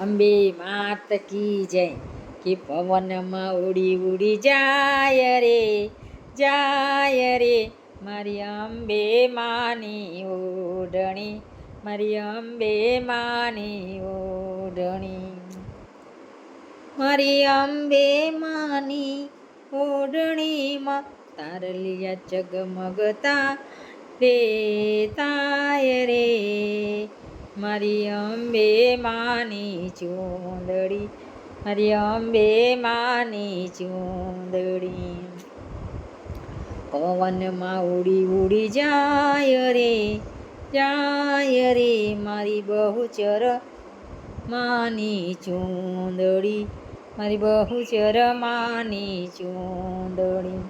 અંબે માત કી જય. કે પવનમાં ઉડી ઉડી જાય રે જાય રે. મારી અંબે માની ઓઢણી, મારી અંબે માની ઓઢણી. મારી અંબે માની ઓઢણીમાં તારલિયા ચગમગતા રે તાય રે. મારી અંબે માની ચૂંદડી, મારી અંબે માની ચૂંદડી. પવનમાં ઉડી ઉડી જાય રે જાય રે મારી બહુચર માની ચૂંદડી, મારી બહુચર માની ચૂંદડી.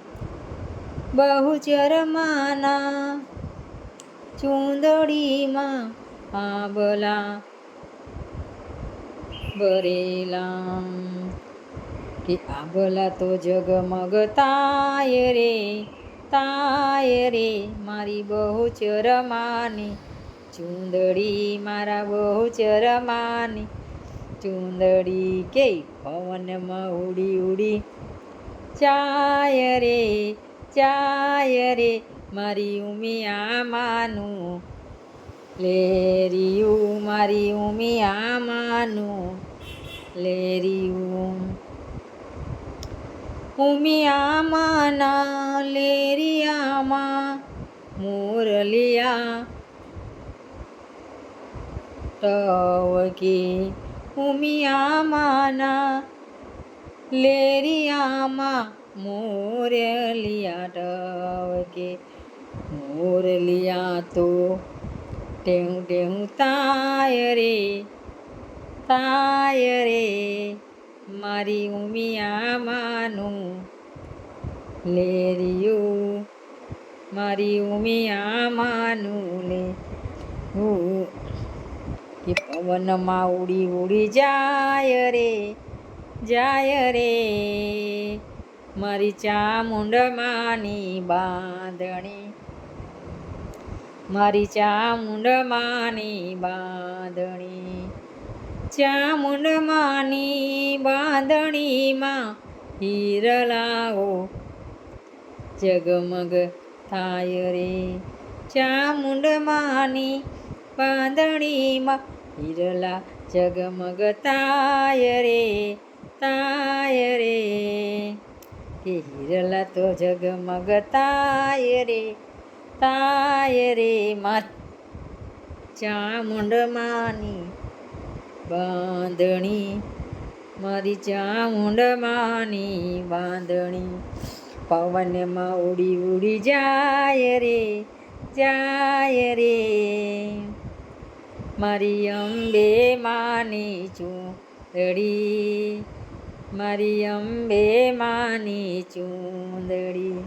બહુચર માના ચૂંદડીમાં આંબલા બરેલા કે આંબલા તો જગમગ તાય રે તાય રે મારી બહુ ચરમાની ચૂંદડી મારા બહુ ચરમાની ચૂંદડી કે પવનમાં ઉડી ઉડી ચાય રે ચાય રે મારી ઉમિયા માનું લેરિયું મારી ઉમિયા માનું લેરિયું ઉમિયા માના લેરિયામાં મુરલિયા. ટવકી ઉમિયા માના લેરિયામાં મોરલિયા. ટવકે મોરલિયા તો ટેહું ટેહું તાય રે તાય રે, મારી ઉમિયા માનું લેરિયું મારી ઉમિયા માનું લે કે પવનમાં ઉડી ઉડી જાય રે જાય રે, મારી ચામુંડમાની બાંધણી મારી ચામુંડમાની બાંધણી, ચામુંડમાની બાંધણીમાં હીરલાઓ જગમગ થાય રે. ચામુંડમાની બાંધણીમાં હિરલા જગમગ તાય રે તાય રે. હિરલા તો જગમગ તાય રે. તાય રે મત ચામુંડમાની બાંધણી મારી ચામુંડમાની બાંધણી. પવનમાં ઉડી ઉડી જાય રે જાય રે. મારી અંબે માની ચૂંદડી, મારી અંબે માની ચૂંદડી.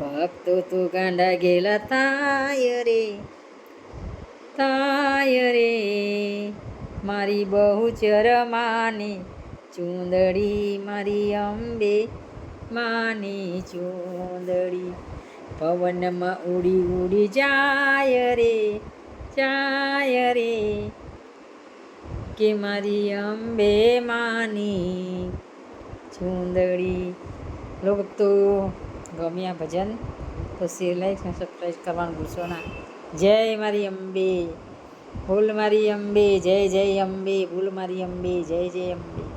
ભક્તો તો ગાંડા ગેલા તાય રે તાય રે. મારી બહુચર માને ચૂંદડી, મારી અંબે માની ચૂંદડી. પવનમાં ઉડી ઉડી જાય રે જાય રે. કે મારી અંબે માની ચૂંદડી. લોક ભક્તો ગમ્યા ભજન. તો શેર લાઈક અને સબસ્ક્રાઈબ કરવાનું ભૂલશો ના. જય મારી અંબે. ભૂલ મારી અંબે. જય જય અંબે. ભૂલ મારી અંબે. જય જય અંબે.